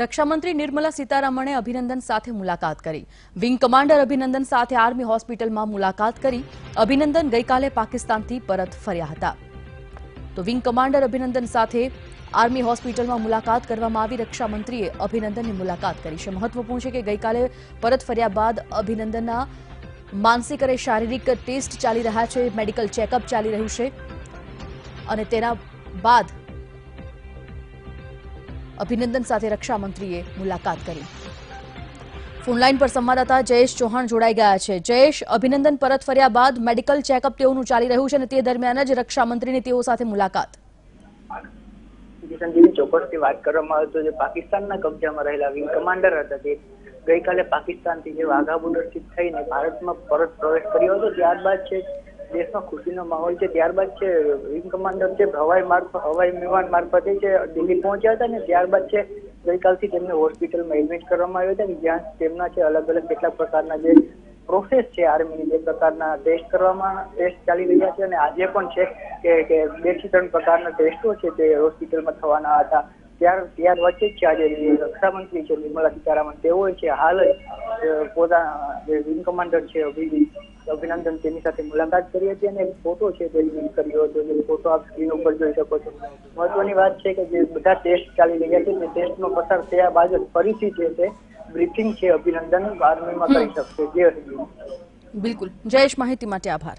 રક્ષામંત્રી નિર્મલા સીતારામણે અભિનંદન સાથે મુલાકાત કરી. વિંગ કમાન્ડર અભિનંદન સાથે આર્મી હોસ્પિટલમાં મુલાકાત કરી અભિનંદન ગઈકાલે પાકિસ્તાનથી પરત ફર્યા હતા. તો વિંગ કમાન્ડર અભિનંદન સાથે આર્મી હોસ્પિટલમાં મુલાકાત કરવામાં આવી. રક્ષામંત્રીએ અભિનંદનની મુલાકાત કરી. છે, મહત્વપૂર્ણ છે કે ગઈકાલે પરત ફર્યા બાદ અભિનંદનના માનસિક અને શારીરિક ટેસ્ટ ચાલી રહ્યા છે, મેડિકલ ચેકઅપ ચાલી રહ્યું છે અને તેના બાદ અભિનંદન સાથે રક્ષામંત્રીએ મુલાકાત કરી. ફોનલાઈન પર સંવાદદાતા જયેશ ચૌહાણ જોડાઈ ગયા છે. જયેશ, અભિનંદન પરત ફર્યા બાદ મેડિકલ ચેકઅપ તેઓનું ચાલી રહ્યું છે અને તે દરમિયાન જ રક્ષામંત્રીની તેઓ સાથે મુલાકાત. સંજીવી ચોક્કસથી વાત કરવામાં આવે તો જે પાકિસ્તાનના કબજામાં રહેલા વિંગ કમાન્ડર હતા તે ગઈકાલે પાકિસ્તાનથી જે વાઘા બોર્ડર થઈને ભારતમાં પરત પ્રવેશ કર્યો હતો. ત્યારબાદ છે દેશમાં ખુશીનો માહોલ છે, ત્યારબાદ છે વિંગ કમાન્ડર છે, હવાઈ માર્ગ હવાઈ વિમાન મારફતે છે, દિલ્હી પહોંચ્યા હતા ને ત્યારબાદ છે, ગઈકાલથી તેમને હોસ્પિટલમાં એડમિટ કરવામાં આવ્યા હતા જ્યાં તેમના છે અલગ અલગ કેટલાક પ્રકારના જે પ્રોસેસ છે આર્મીની જે પ્રકારના ટેસ્ટ કરવામાં ટેસ્ટ ચાલી રહ્યા છે અને આજે પણ છે કે બેથી ત્રણ પ્રકારના ટેસ્ટો છે તે હોસ્પિટલમાં થવાના હતા. ત્યાર ત્યાર વચ્ચે જ છે, આજે રક્ષામંત્રી છે, નિર્મલા સીતારામન, તેઓએ છે, હાલ જ પોતાના જે વિંગ કમાન્ડર છે અભિનંદન તેની સાથે મુલાકાત કરી હતી અને ફોટો છે તે રિલીઝ કર્યો હતો. જે ફોટો આપ સ્ક્રીન ઉપર જોઈ શકો છો. મહત્વની વાત છે કે જે બધા ટેસ્ટ ચાલી રહ્યા છે તે ટેસ્ટનો પસાર થયા બાદ ફરીથી ફરીથી છે તે બ્રીફિંગ છે અભિનંદન આર્મીમાં કરી શકશે. જે બિલકુલ. જયેશ માહિતી માટે આભાર.